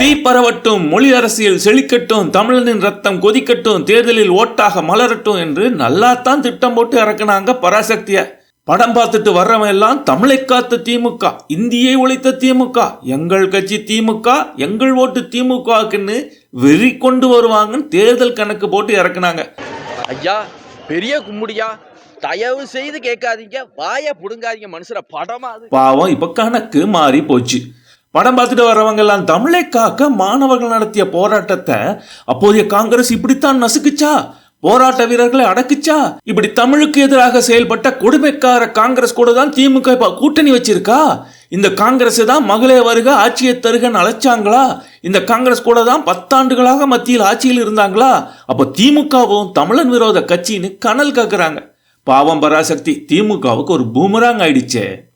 தீ பரவட்டும் மொழி அரசியல் செழிக்கட்டும் தமிழனின் ரத்தம் கொதிக்கட்டும் தேர்தலில் ஓட்டாக மலரட்டும் என்று நல்லாத்தான் திட்டம் போட்டு இறக்குனாங்க பராசக்திய. படம் பார்த்துட்டு வர்றவன் எல்லாம் தமிழை காத்த திமுக இந்தியை ஒழித்த திமுக எங்கள் கட்சி திமுக எங்கள் ஓட்டு திமுகவுக்குன்னு வெறி கொண்டு வருவாங்கன்னு தேர்தல் கணக்கு போட்டு இறக்குனாங்க. ஐயா பெரிய கும்முடியா தயவு செய்து கேட்காதீங்க வாயை புடுங்காதீங்க மனுஷரை படமா பாவம் இப்ப கணக்கு மாறி போச்சு. படம் பார்த்துட்டு வர்றவங்க எல்லாம் தமிழை காக்க மாணவர்கள் நடத்திய போராட்டத்தை அப்போதைய காங்கிரஸ் இப்படித்தான் நசுக்குச்சா? போராட்ட வீரர்களை அடக்குச்சா? இப்படி தமிழுக்கு எதிராக செயல்பட்ட கொடுமைக்கார காங்கிரஸ் கூட தான் திமுக இப்ப கூட்டணி வச்சிருக்கா? இந்த காங்கிரஸ் தான் மகளே வருக ஆட்சியை தருகன்னு அழைச்சாங்களா? இந்த காங்கிரஸ் கூட தான் பத்தாண்டுகளாக மத்தியில் ஆட்சியில் இருந்தாங்களா? அப்போ திமுகவும் தமிழன் விரோத கட்சின்னு கனல் காக்குறாங்க. பாவம் பராசக்தி திமுகவுக்கு ஒரு பூமராங் ஆயிடுச்சே.